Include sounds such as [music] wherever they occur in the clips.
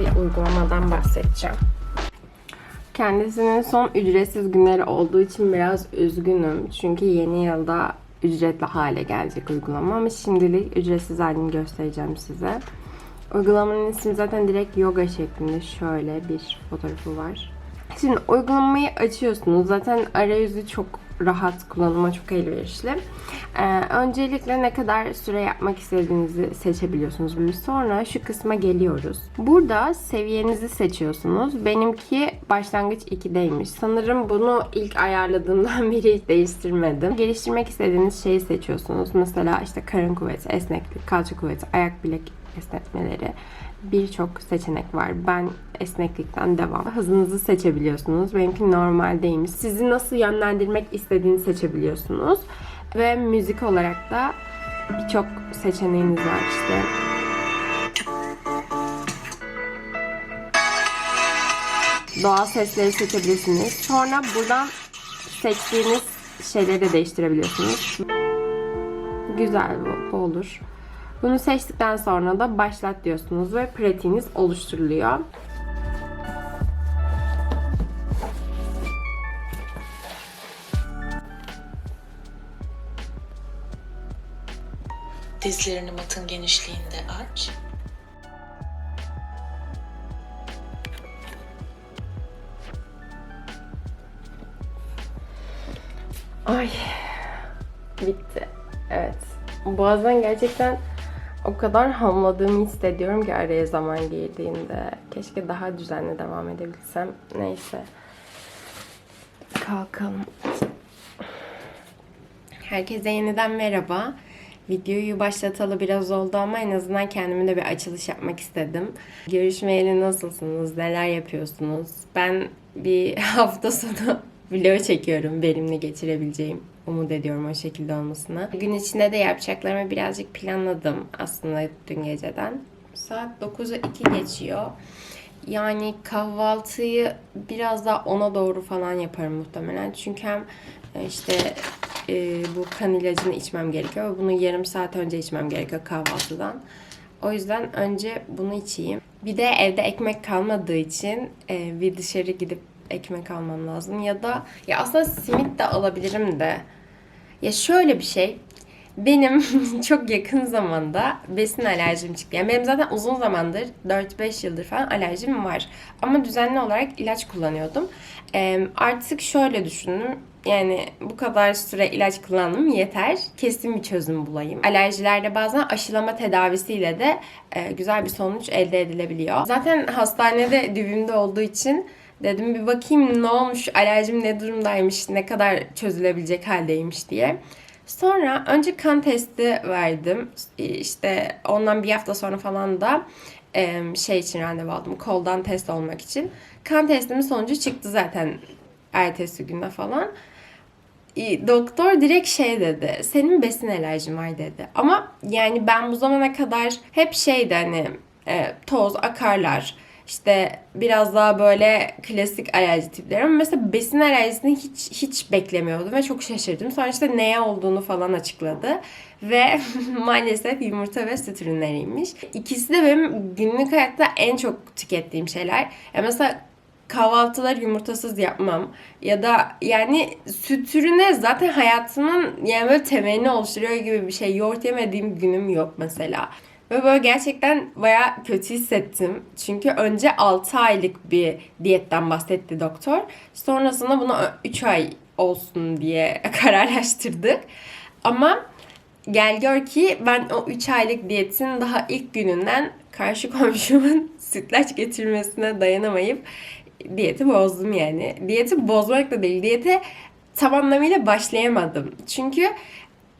Bir uygulamadan bahsedeceğim. Kendisinin son ücretsiz günleri olduğu için biraz üzgünüm. Çünkü yeni yılda ücretli hale gelecek uygulama ama şimdilik ücretsiz halini göstereceğim size. Uygulamanın ismi zaten direkt yoga şeklinde şöyle bir fotoğrafı var. Şimdi uygulamayı açıyorsunuz. Zaten arayüzü çok rahat, kullanıma çok elverişli. Ee, öncelikle ne kadar süre yapmak istediğinizi seçebiliyorsunuz. Bir sonra şu kısma geliyoruz. Burada seviyenizi seçiyorsunuz. Benimki başlangıç 2'deymiş. Sanırım bunu ilk ayarladığımdan [laughs] beri hiç değiştirmedim. Geliştirmek istediğiniz şeyi seçiyorsunuz. Mesela işte karın kuvveti, esneklik, kalça kuvveti, ayak bilek esnetmeleri birçok seçenek var. Ben esneklikten devam. Hızınızı seçebiliyorsunuz. Benimki normaldeymiş. Sizi nasıl yönlendirmek istediğini seçebiliyorsunuz. Ve müzik olarak da birçok seçeneğiniz var işte. Doğal sesleri seçebilirsiniz. Sonra buradan seçtiğiniz şeyleri de değiştirebiliyorsunuz. Güzel bu, bu olur. Bunu seçtikten sonra da başlat diyorsunuz ve pratiğiniz oluşturuluyor. Dizlerini matın genişliğinde aç. Ay bitti. Evet. Bazen gerçekten o kadar hamladığımı hissediyorum ki araya zaman girdiğinde. Keşke daha düzenli devam edebilsem. Neyse. Kalkalım. Herkese yeniden merhaba. Videoyu başlatalı biraz oldu ama en azından kendime de bir açılış yapmak istedim. Görüşmeyeli nasılsınız? Neler yapıyorsunuz? Ben bir [laughs] hafta sonu vlog çekiyorum verimli geçirebileceğim. Umut ediyorum o şekilde olmasına. Gün içinde de yapacaklarımı birazcık planladım aslında dün geceden. Saat 9'u 2 geçiyor. Yani kahvaltıyı biraz daha ona doğru falan yaparım muhtemelen. Çünkü hem e, işte e, bu kan ilacını içmem gerekiyor ve bunu yarım saat önce içmem gerekiyor kahvaltıdan. O yüzden önce bunu içeyim. Bir de evde ekmek kalmadığı için e, bir dışarı gidip ekmek almam lazım. Ya da ya aslında simit de alabilirim de. Ya şöyle bir şey. Benim [laughs] çok yakın zamanda besin alerjim çıktı. Yani benim zaten uzun zamandır 4-5 yıldır falan alerjim var. Ama düzenli olarak ilaç kullanıyordum. Ee, artık şöyle düşündüm. Yani bu kadar süre ilaç kullandım yeter. Kesin bir çözüm bulayım. Alerjilerde bazen aşılama tedavisiyle de e, güzel bir sonuç elde edilebiliyor. Zaten hastanede dibimde olduğu için dedim bir bakayım ne olmuş, alerjim ne durumdaymış, ne kadar çözülebilecek haldeymiş diye. Sonra önce kan testi verdim. İşte ondan bir hafta sonra falan da şey için randevu aldım. Koldan test olmak için. Kan testimin sonucu çıktı zaten ertesi günde falan. Doktor direkt şey dedi. Senin besin alerjin var dedi. Ama yani ben bu zamana kadar hep şeydi hani toz, akarlar, işte biraz daha böyle klasik alerji tipleri ama mesela besin alerjisini hiç hiç beklemiyordum ve çok şaşırdım. Sonra işte neye olduğunu falan açıkladı ve [laughs] maalesef yumurta ve süt ürünleriymiş. İkisi de benim günlük hayatta en çok tükettiğim şeyler. Ya mesela kahvaltılar yumurtasız yapmam. Ya da yani süt ürüne zaten hayatımın yani böyle temelini oluşturuyor gibi bir şey. Yoğurt yemediğim günüm yok mesela. Ve böyle gerçekten baya kötü hissettim. Çünkü önce 6 aylık bir diyetten bahsetti doktor. Sonrasında bunu 3 ay olsun diye [laughs] kararlaştırdık. Ama gel gör ki ben o 3 aylık diyetin daha ilk gününden karşı [laughs] komşumun sütlaç getirmesine dayanamayıp diyeti bozdum yani. Diyeti bozmak da değil. Diyete tam anlamıyla başlayamadım. Çünkü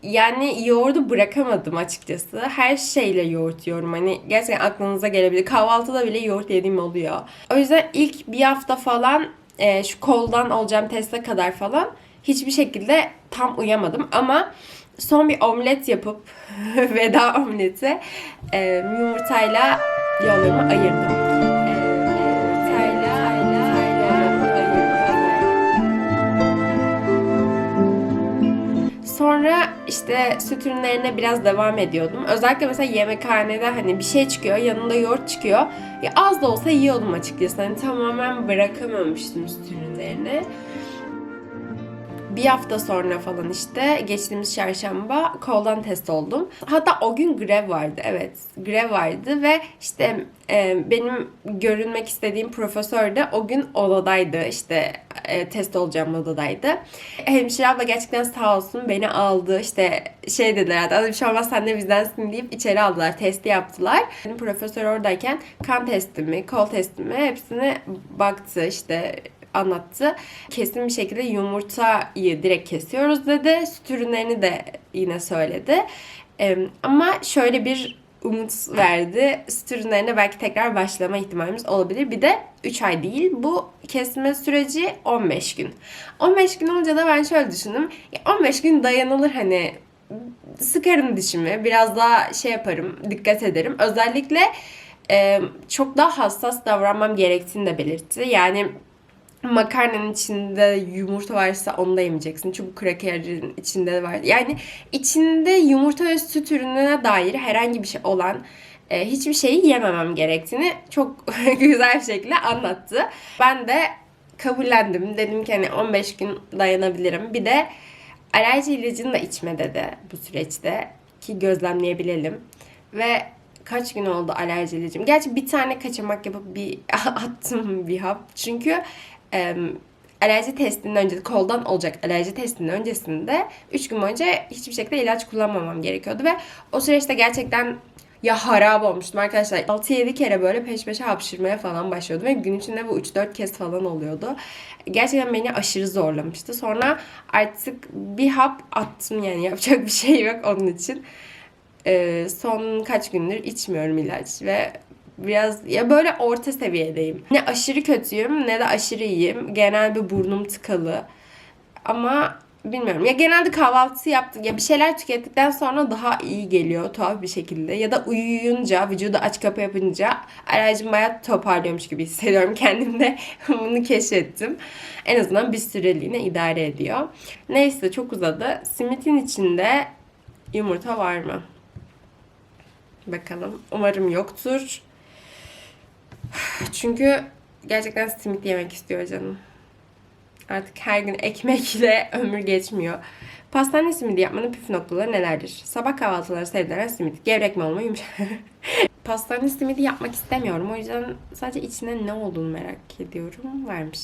yani yoğurdu bırakamadım açıkçası. Her şeyle yoğurt yiyorum. Hani gerçekten aklınıza gelebilir. Kahvaltıda bile yoğurt yediğim oluyor. O yüzden ilk bir hafta falan e, şu koldan olacağım teste kadar falan hiçbir şekilde tam uyamadım. Ama son bir omlet yapıp [laughs] veda omleti e, yumurtayla yollarımı ayırdım. Sonra işte süt ürünlerine biraz devam ediyordum. Özellikle mesela yemekhanede hani bir şey çıkıyor, yanında yoğurt çıkıyor. Ya az da olsa yiyordum açıkçası. Hani tamamen bırakamamıştım süt ürünlerini. Bir hafta sonra falan işte geçtiğimiz çarşamba koldan test oldum. Hatta o gün grev vardı evet grev vardı ve işte e, benim görünmek istediğim profesör de o gün odadaydı işte e, test olacağım odadaydı. Hemşire abla gerçekten sağ olsun beni aldı işte şey dediler hatta bir şey olmaz sen de bizdensin deyip içeri aldılar testi yaptılar. Benim profesör oradayken kan testimi kol testimi hepsini baktı işte anlattı. Kesin bir şekilde yumurtayı direkt kesiyoruz dedi. Süt ürünlerini de yine söyledi. Ee, ama şöyle bir umut verdi. Süt ürünlerine belki tekrar başlama ihtimalimiz olabilir. Bir de 3 ay değil. Bu kesme süreci 15 gün. 15 gün olunca da ben şöyle düşündüm. Ya 15 gün dayanılır hani sıkarım dişimi. Biraz daha şey yaparım, dikkat ederim. Özellikle e, çok daha hassas davranmam gerektiğini de belirtti. Yani makarnanın içinde yumurta varsa onu da yemeyeceksin. Çünkü krakerin içinde var. Yani içinde yumurta ve süt ürününe dair herhangi bir şey olan e, hiçbir şeyi yememem gerektiğini çok [laughs] güzel bir şekilde anlattı. Ben de kabullendim. Dedim ki hani 15 gün dayanabilirim. Bir de alerji ilacını da içme dedi bu süreçte ki gözlemleyebilelim. Ve kaç gün oldu alerji ilacım? Gerçi bir tane kaçamak yapıp bir [laughs] attım bir hap. Çünkü e, alerji testinin önce koldan olacak alerji testinin öncesinde 3 gün boyunca hiçbir şekilde ilaç kullanmamam gerekiyordu ve o süreçte gerçekten ya harap olmuştum arkadaşlar. 6-7 kere böyle peş peşe hapşırmaya falan başlıyordum ve gün içinde bu 3-4 kez falan oluyordu. Gerçekten beni aşırı zorlamıştı. Sonra artık bir hap attım yani yapacak bir şey yok onun için. Ee, son kaç gündür içmiyorum ilaç ve biraz ya böyle orta seviyedeyim. Ne aşırı kötüyüm ne de aşırı iyiyim. Genel bir burnum tıkalı. Ama bilmiyorum. Ya genelde kahvaltı yaptık. Ya bir şeyler tükettikten sonra daha iyi geliyor tuhaf bir şekilde. Ya da uyuyunca, vücudu aç kapı yapınca alerjim bayağı toparlıyormuş gibi hissediyorum [laughs] kendimde. Bunu keşfettim. En azından bir süreliğine idare ediyor. Neyse çok uzadı. Simitin içinde yumurta var mı? Bakalım. Umarım yoktur. Çünkü gerçekten simit yemek istiyor canım. Artık her gün ekmekle [laughs] ömür geçmiyor. Pastane simidi yapmanın püf noktaları nelerdir? Sabah kahvaltıları sevdiren simit. Gevrek mi olma yumuşak. [laughs] Pastane simidi yapmak istemiyorum. O yüzden sadece içine ne olduğunu merak ediyorum. Varmış.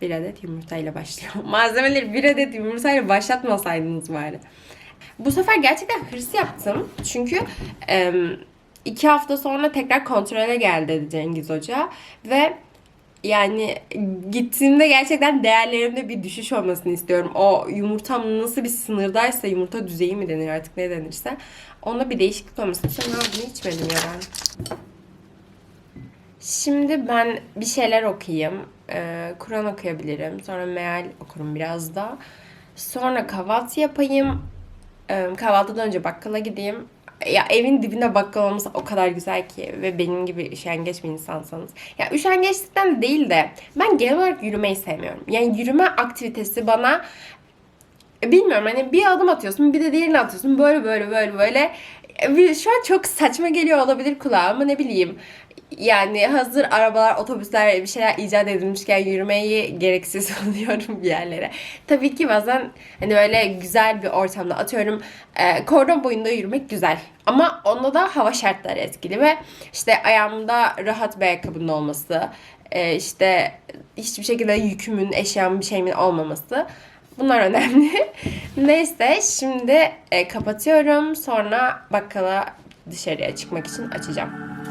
Bir adet yumurtayla başlıyor. [laughs] Malzemeleri bir adet yumurtayla başlatmasaydınız bari. Bu sefer gerçekten hırs yaptım. Çünkü e, iki hafta sonra tekrar kontrole gel dedi Cengiz Hoca. Ve yani gittiğimde gerçekten değerlerimde bir düşüş olmasını istiyorum. O yumurtam nasıl bir sınırdaysa yumurta düzeyi mi denir artık ne denirse. Onda bir değişiklik olmasını istiyorum. Ben içmedim ya ben. Şimdi ben bir şeyler okuyayım. Ee, Kur'an okuyabilirim. Sonra meal okurum biraz da. Sonra kahvaltı yapayım. Ee, kahvaltıdan önce bakkala gideyim. Ya evin dibinde bakkal olması o kadar güzel ki ve benim gibi üşengeç bir insansanız. Ya üşengeçlikten de değil de ben genel olarak yürümeyi sevmiyorum. Yani yürüme aktivitesi bana e, bilmiyorum hani bir adım atıyorsun bir de diğerini atıyorsun böyle böyle böyle böyle. E, Şu an çok saçma geliyor olabilir kulağa ne bileyim. Yani hazır arabalar, otobüsler bir şeyler icat edilmişken yürümeyi gereksiz [laughs] buluyorum bir yerlere. Tabii ki bazen hani böyle güzel bir ortamda atıyorum e, kordon boyunda yürümek güzel. Ama onda da hava şartları etkili ve işte ayağımda rahat bir ayakkabının olması, e, işte hiçbir şekilde yükümün, eşyamın bir şeyimin olmaması. Bunlar önemli. [laughs] Neyse şimdi e, kapatıyorum. Sonra bakkala dışarıya çıkmak için açacağım.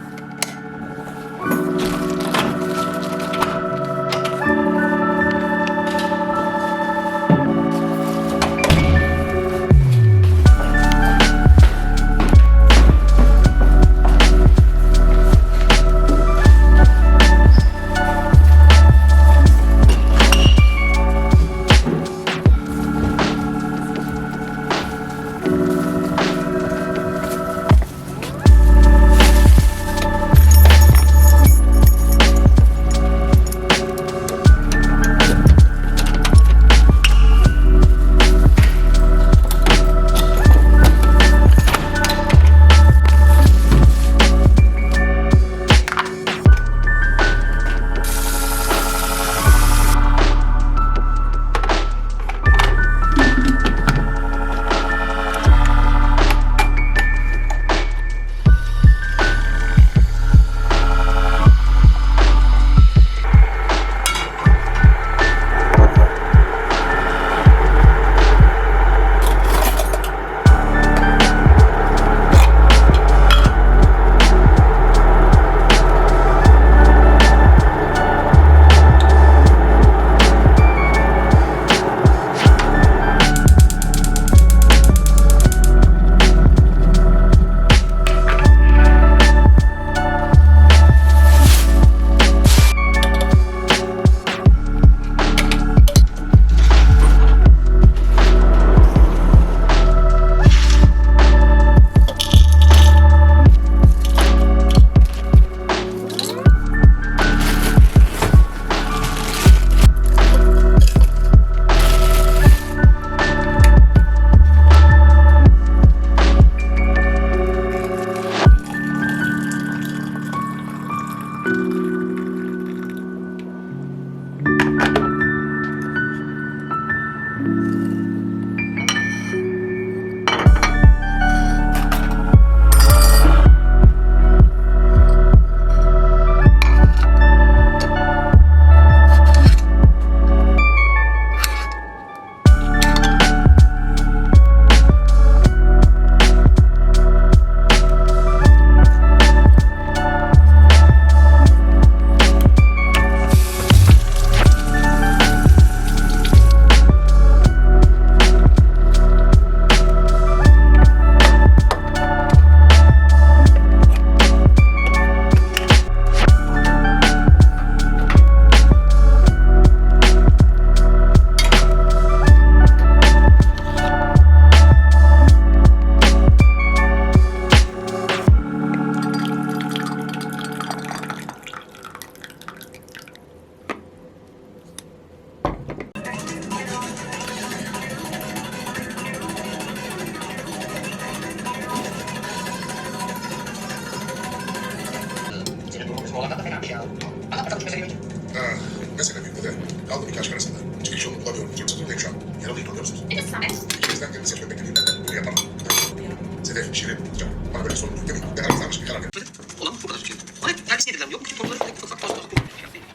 Bana böyle sorun yüklemeyin. Ben aranızdan bir karar verin. Olan bu kadar şey. Bana tercih edilen yok mu ki? Konuları ufak ufak toz toz.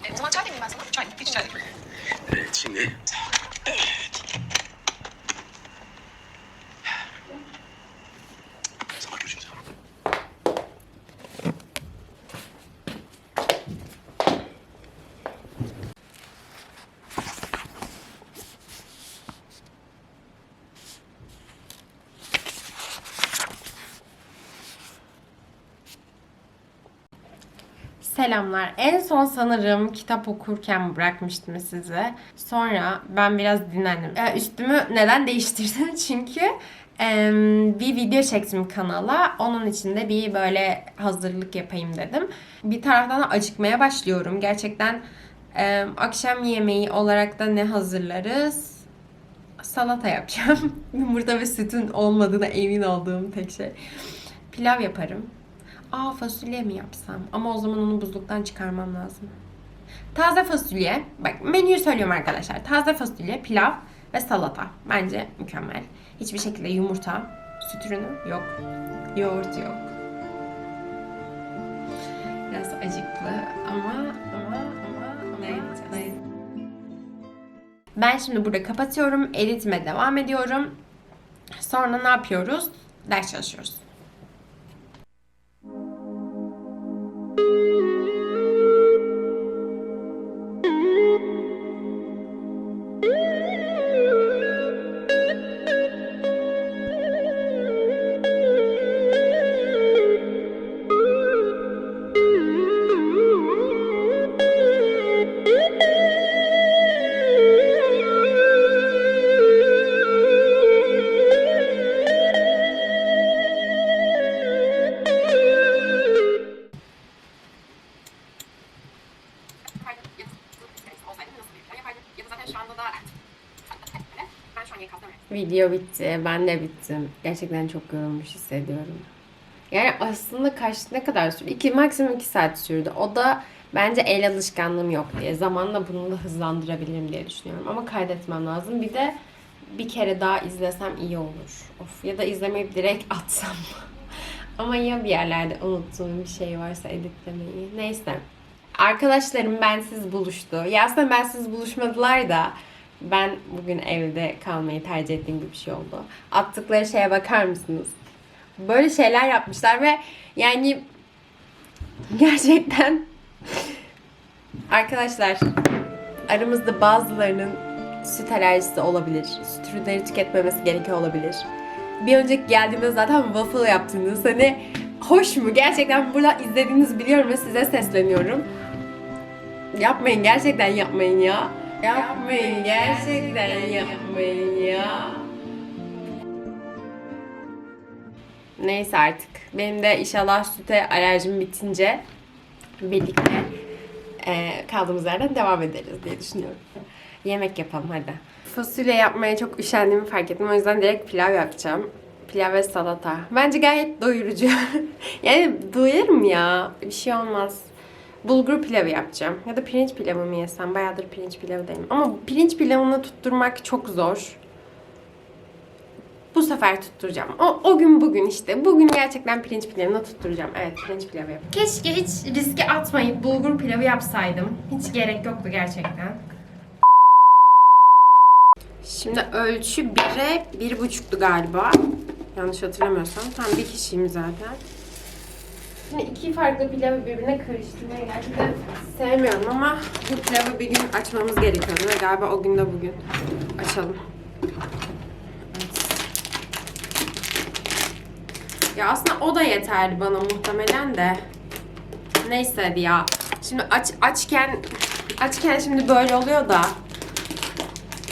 E, o zaman çay demeyeyim ben sana. Çay, hiç çay. Evet, şimdi... Sabah görüşürüz. Selamlar. En son sanırım kitap okurken bırakmıştım size. Sonra ben biraz dinlendim. Üstümü neden değiştirdim? [laughs] Çünkü bir video çektim kanala. Onun için de bir böyle hazırlık yapayım dedim. Bir taraftan da acıkmaya başlıyorum. Gerçekten akşam yemeği olarak da ne hazırlarız? Salata yapacağım. [laughs] Yumurta ve sütün olmadığına emin olduğum tek şey. Pilav yaparım. Aa fasulye mi yapsam? Ama o zaman onu buzluktan çıkarmam lazım. Taze fasulye. Bak menüyü söylüyorum arkadaşlar. Taze fasulye, pilav ve salata. Bence mükemmel. Hiçbir şekilde yumurta, süt ürünü yok. Yoğurt yok. Biraz acıklı ama ama ama dayanacağız. Ben şimdi burada kapatıyorum. Editime devam ediyorum. Sonra ne yapıyoruz? Ders çalışıyoruz. Video bitti. Ben de bittim. Gerçekten çok yorulmuş hissediyorum. Yani aslında kaç ne kadar sürdü? İki, maksimum iki saat sürdü. O da bence el alışkanlığım yok diye. Zamanla bunu da hızlandırabilirim diye düşünüyorum. Ama kaydetmem lazım. Bir de bir kere daha izlesem iyi olur. Of ya da izlemeyip direkt [laughs] atsam. Ama ya bir yerlerde unuttuğum bir şey varsa editlemeyi. Neyse. Arkadaşlarım bensiz buluştu. Ya aslında bensiz buluşmadılar da ben bugün evde kalmayı tercih ettiğim gibi bir şey oldu. Attıkları şeye bakar mısınız? Böyle şeyler yapmışlar ve yani gerçekten [laughs] arkadaşlar aramızda bazılarının süt alerjisi olabilir. Süt ürünleri tüketmemesi gerekiyor olabilir. Bir önceki geldiğimde zaten waffle yaptınız. Hani hoş mu? Gerçekten burada izlediğinizi biliyorum ve size sesleniyorum. Yapmayın gerçekten yapmayın ya. Yapmayın gerçekten yapmayın ya. Neyse artık. Benim de inşallah süte alerjim bitince birlikte eee, kaldığımız yerden devam ederiz diye düşünüyorum. Yemek yapalım hadi. Fasulye yapmaya çok üşendiğimi fark ettim. O yüzden direkt pilav yapacağım. Pilav ve salata. Bence gayet doyurucu. [laughs] yani doyarım ya. Bir şey olmaz. Bulgur pilavı yapacağım. Ya da pirinç pilavı mı yesem? Bayağıdır pirinç pilavı değilim. Ama pirinç pilavını tutturmak çok zor. Bu sefer tutturacağım. O, o gün bugün işte. Bugün gerçekten pirinç pilavını tutturacağım. Evet pirinç pilavı yap. Keşke hiç riske atmayıp bulgur pilavı yapsaydım. Hiç gerek yoktu gerçekten. Şimdi ölçü 1'e 1,5'tu galiba. Yanlış hatırlamıyorsam. Tam bir kişiyim zaten. Şimdi iki farklı pilavı birbirine karıştırmayı gerçekten sevmiyorum ama bu pilavı bir gün açmamız gerekiyordu ve galiba o gün de bugün açalım. Ya aslında o da yeterli bana muhtemelen de. Neyse ya. Şimdi aç açken açken şimdi böyle oluyor da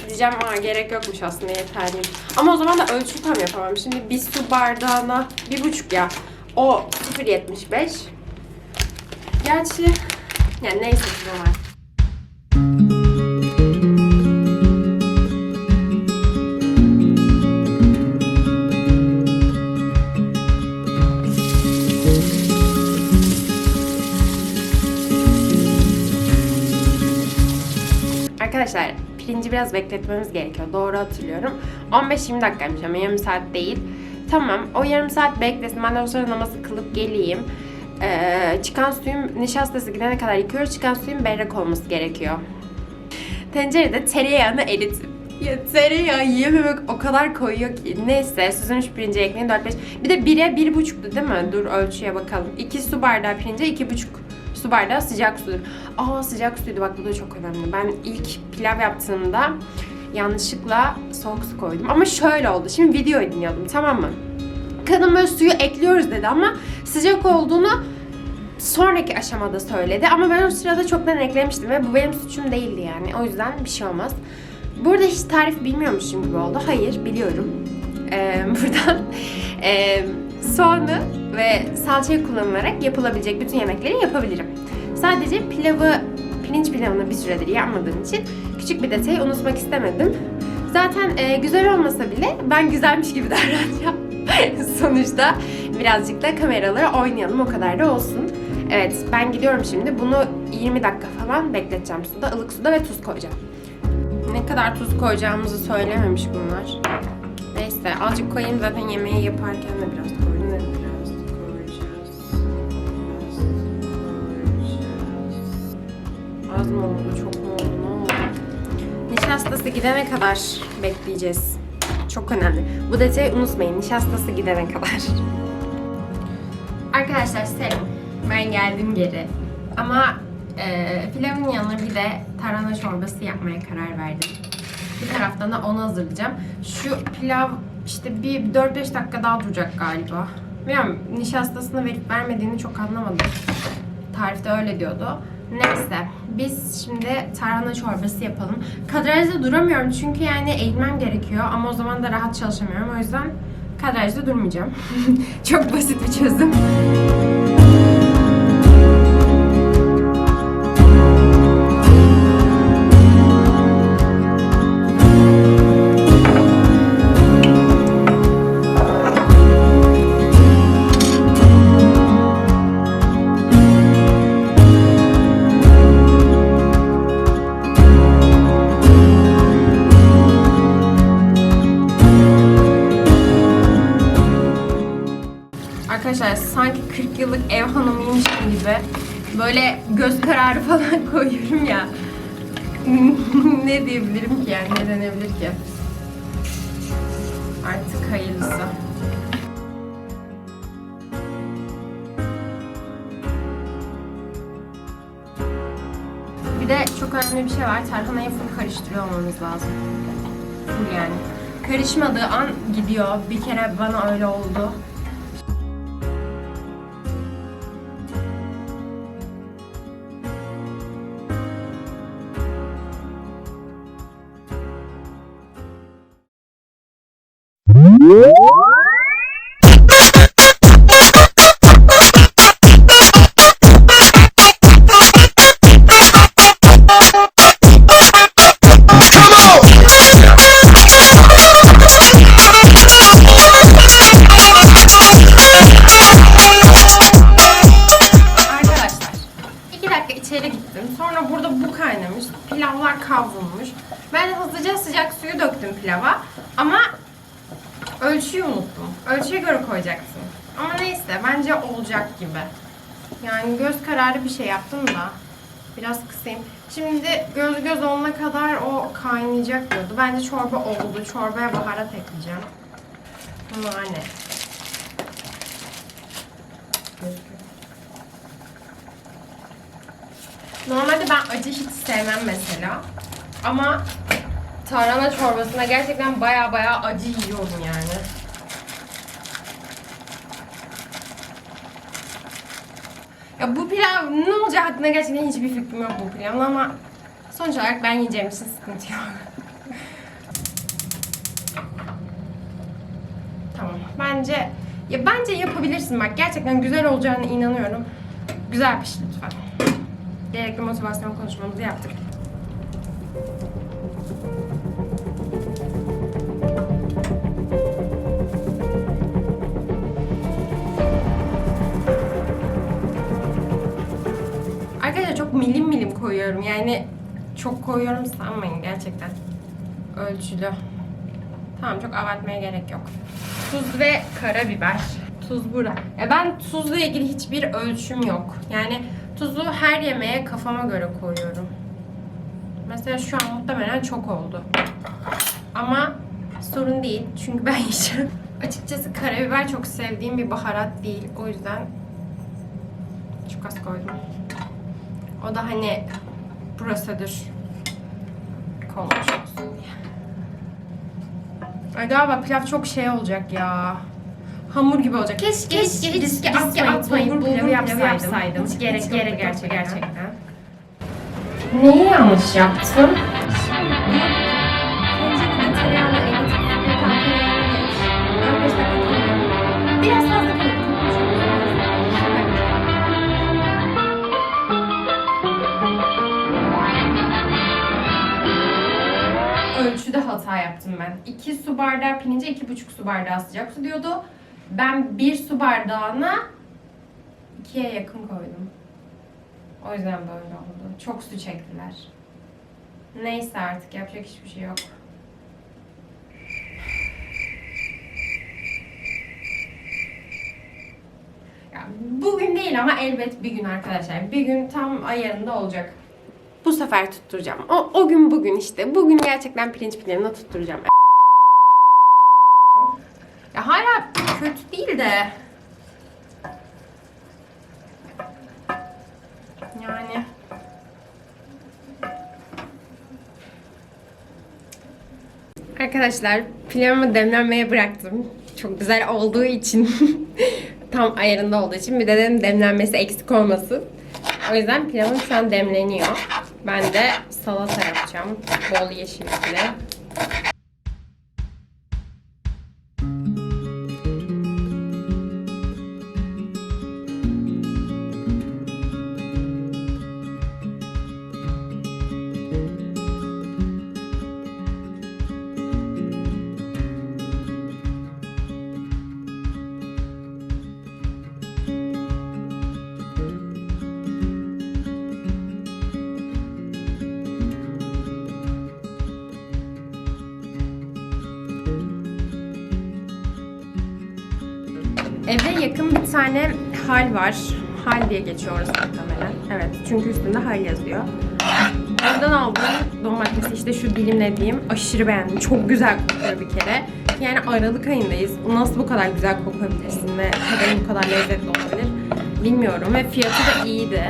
diyeceğim ha gerek yokmuş aslında yeterli. Ama o zaman da ölçü tam yapamam. Şimdi bir su bardağına bir buçuk ya. O 0.75. Gerçi yani neyse var. Arkadaşlar pirinci biraz bekletmemiz gerekiyor. Doğru hatırlıyorum. 15-20 dakikaymış ama yarım saat değil. Tamam o yarım saat beklesin. Ben de o sırada namazı kılıp geleyim. Ee, çıkan suyun nişastası gidene kadar yıkıyoruz. Çıkan suyun berrak olması gerekiyor. Tencerede tereyağını eritip ya tereyağı yememek o kadar koyuyor ki. Neyse süzülmüş pirinci ekleyin 4-5. Bir de 1'e 1,5'tu değil mi? Dur ölçüye bakalım. 2 su bardağı pirince 2,5 su bardağı sıcak sudur. Aa sıcak suydu bak bu da çok önemli. Ben ilk pilav yaptığımda yanlışlıkla soğuk su koydum. Ama şöyle oldu. Şimdi videoyu dinliyordum tamam mı? Kadın böyle suyu ekliyoruz dedi ama sıcak olduğunu sonraki aşamada söyledi. Ama ben o sırada çoktan eklemiştim ve bu benim suçum değildi yani. O yüzden bir şey olmaz. Burada hiç tarif bilmiyormuşum gibi oldu. Hayır biliyorum. Ee, [laughs] buradan e, soğanı ve salçayı kullanılarak yapılabilecek bütün yemekleri yapabilirim. Sadece pilavı, pirinç pilavını bir süredir yapmadığım için küçük bir detayı unutmak istemedim. Zaten e, güzel olmasa bile ben güzelmiş gibi [laughs] davranacağım. [laughs] Sonuçta birazcık da kameralara oynayalım o kadar da olsun. Evet ben gidiyorum şimdi. Bunu 20 dakika falan bekleteceğim suda. ılık suda ve tuz koyacağım. Ne kadar tuz koyacağımızı söylememiş bunlar. Neyse azıcık koyayım zaten yemeği yaparken de biraz koydum. Evet, Biraz koyacağız. Biraz koyacağız. Az mı oldu, çok mu oldu, ne oldu? Nişastası gidene kadar bekleyeceğiz. Çok önemli. Bu detayı unutmayın. Nişastası gidene kadar. Arkadaşlar selam. Ben geldim geri. Ama e, pilavın yanına bir de tarhana çorbası yapmaya karar verdim. Bir taraftan da onu hazırlayacağım. Şu pilav işte bir 4-5 dakika daha duracak galiba. Bilmiyorum nişastasını verip vermediğini çok anlamadım. Tarifte öyle diyordu. Neyse biz şimdi tarhana çorbası yapalım. Kadrajda duramıyorum çünkü yani eğilmem gerekiyor ama o zaman da rahat çalışamıyorum. O yüzden kadrajda durmayacağım. [laughs] çok basit bir çözüm. Arkadaşlar sanki 40 yıllık ev hanımıymışım gibi böyle göz kararı [laughs] falan koyuyorum ya. [laughs] ne diyebilirim ki yani ne denebilir ki? Artık hayırlısı. Bir de çok önemli bir şey var. Tarhanayı full karıştırıyor olmanız lazım. Full yani. Karışmadığı an gidiyor. Bir kere bana öyle oldu. İçeri gittim. Sonra burada bu kaynamış. Pilavlar kavrulmuş. Ben hızlıca sıcak suyu döktüm pilava. Ölçüye göre koyacaksın. Ama neyse, bence olacak gibi. Yani göz kararı bir şey yaptım da. Biraz kısayım. Şimdi göz göz olana kadar o kaynayacak diyordu. Bence çorba oldu. Çorbaya baharat ekleyeceğim. Nane. Normalde ben acı hiç sevmem mesela. Ama tarhana çorbasına gerçekten baya baya acı yiyorum yani. Ya bu pilav ne olacak hakkında gerçekten hiçbir fikrim yok bu pilavın ama sonuç olarak ben yiyeceğim için sıkıntı yok. tamam. Bence ya bence yapabilirsin bak. Gerçekten güzel olacağına inanıyorum. Güzel piş lütfen. Gerekli motivasyon konuşmamızı yaptık. Koyuyorum. Yani çok koyuyorum sanmayın gerçekten. Ölçülü. Tamam çok abartmaya gerek yok. Tuz ve karabiber. Tuz burada. Ya ben tuzla ilgili hiçbir ölçüm yok. Yani tuzu her yemeğe kafama göre koyuyorum. Mesela şu an muhtemelen çok oldu. Ama sorun değil çünkü ben [laughs] yiyeceğim. Açıkçası karabiber çok sevdiğim bir baharat değil. O yüzden çok az koydum. O da hani prosedür konmuş olsun diye. Ay galiba pilav çok şey olacak ya. Hamur gibi olacak. Keşke, Keşke hiç hiç riske atmayıp atmayıp bulgur pilavı yapsaydım. yapsaydım. Hiç gerek Hiç gerek gerek gerçek gerçekten. gerçekten. Neyi yanlış yaptım? Yaptım ben. 2 su bardağı pirince 2,5 su bardağı sıcak su diyordu. Ben 1 su bardağına 2'ye yakın koydum. O yüzden böyle oldu. Çok su çektiler. Neyse artık yapacak hiçbir şey yok. Ya bugün değil ama elbet bir gün arkadaşlar. Bir gün tam ayarında olacak. Bu sefer tutturacağım. O, o gün bugün işte. Bugün gerçekten pirinç pilavını tutturacağım. Ya hala kötü değil de. Yani. Arkadaşlar pilavımı demlenmeye bıraktım. Çok güzel olduğu için [laughs] tam ayarında olduğu için bir de dedim demlenmesi eksik olmasın. O yüzden pilavım şu an demleniyor. Ben de salata yapacağım. Bol yeşillikle. Eve yakın bir tane hal var. Hal diye geçiyoruz muhtemelen. Evet çünkü üstünde hal yazıyor. Oradan aldığım domatesi işte şu dilimlediğim aşırı beğendim. Çok güzel kokuyor bir kere. Yani Aralık ayındayız. Nasıl bu kadar güzel kokabilirsin ve tadın bu kadar lezzetli olabilir bilmiyorum. Ve fiyatı da iyiydi.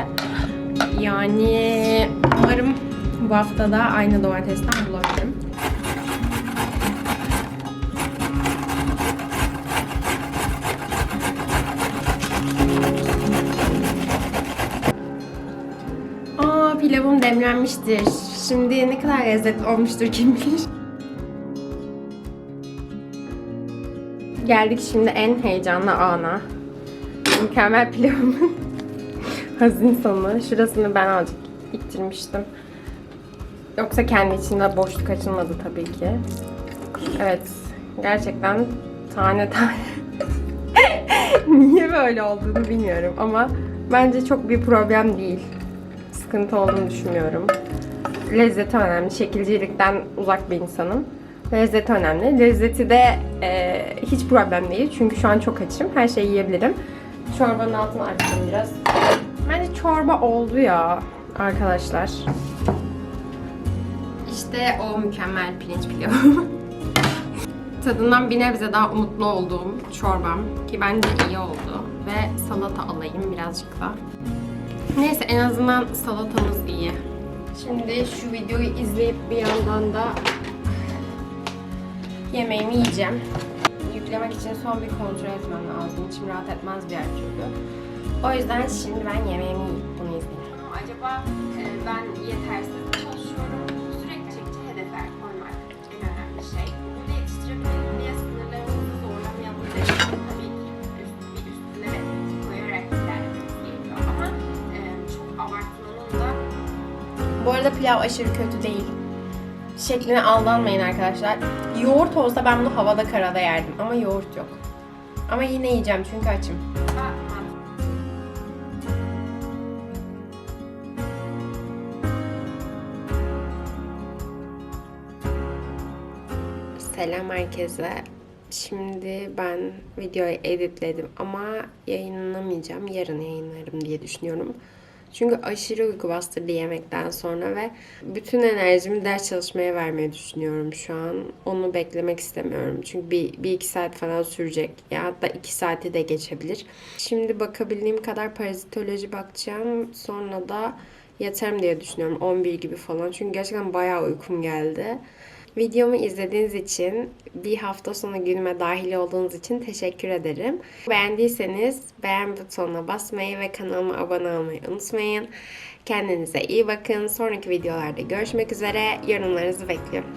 Yani umarım bu hafta da aynı domatesten bulabilirim. Pilavım demlenmiştir. Şimdi ne kadar lezzetli olmuştur kim bilir. Geldik şimdi en heyecanlı ana. Mükemmel pilavımın [laughs] hazin sonu. Şurasını ben azıcık ittirmiştim. Yoksa kendi içinde boşluk açılmadı tabii ki. Evet. Gerçekten tane tane. [laughs] Niye böyle olduğunu bilmiyorum ama bence çok bir problem değil sıkıntı olduğunu düşünmüyorum. Lezzeti önemli. Şekilcilikten uzak bir insanım. Lezzeti önemli. Lezzeti de e, hiç problem değil. Çünkü şu an çok açım. Her şeyi yiyebilirim. Çorbanın altını açtım biraz. Bence çorba oldu ya arkadaşlar. İşte o mükemmel pirinç pilavı. [laughs] Tadından bir nebze daha umutlu olduğum çorbam. Ki bence iyi oldu. Ve salata alayım birazcık da. Neyse en azından salatamız iyi. Şimdi şu videoyu izleyip bir yandan da yemeğimi yiyeceğim. Yüklemek için son bir kontrol etmem lazım. İçim rahat etmez yer çünkü. O yüzden şimdi ben yemeğimi yiyip bunu izleyeyim. Acaba e, ben yetersiz Normalde pilav aşırı kötü değil şekline aldanmayın arkadaşlar. Yoğurt olsa ben bunu havada karada yerdim ama yoğurt yok. Ama yine yiyeceğim çünkü açım. Selam herkese. Şimdi ben videoyu editledim ama yayınlamayacağım. Yarın yayınlarım diye düşünüyorum. Çünkü aşırı uyku bastırdı yemekten sonra ve bütün enerjimi ders çalışmaya vermeyi düşünüyorum şu an. Onu beklemek istemiyorum. Çünkü bir, bir iki saat falan sürecek. Ya hatta iki saati de geçebilir. Şimdi bakabildiğim kadar parazitoloji bakacağım. Sonra da yatarım diye düşünüyorum. 11 gibi falan. Çünkü gerçekten bayağı uykum geldi. Videomu izlediğiniz için, bir hafta sonu günüme dahil olduğunuz için teşekkür ederim. Beğendiyseniz beğen butonuna basmayı ve kanalıma abone olmayı unutmayın. Kendinize iyi bakın. Sonraki videolarda görüşmek üzere. Yorumlarınızı bekliyorum.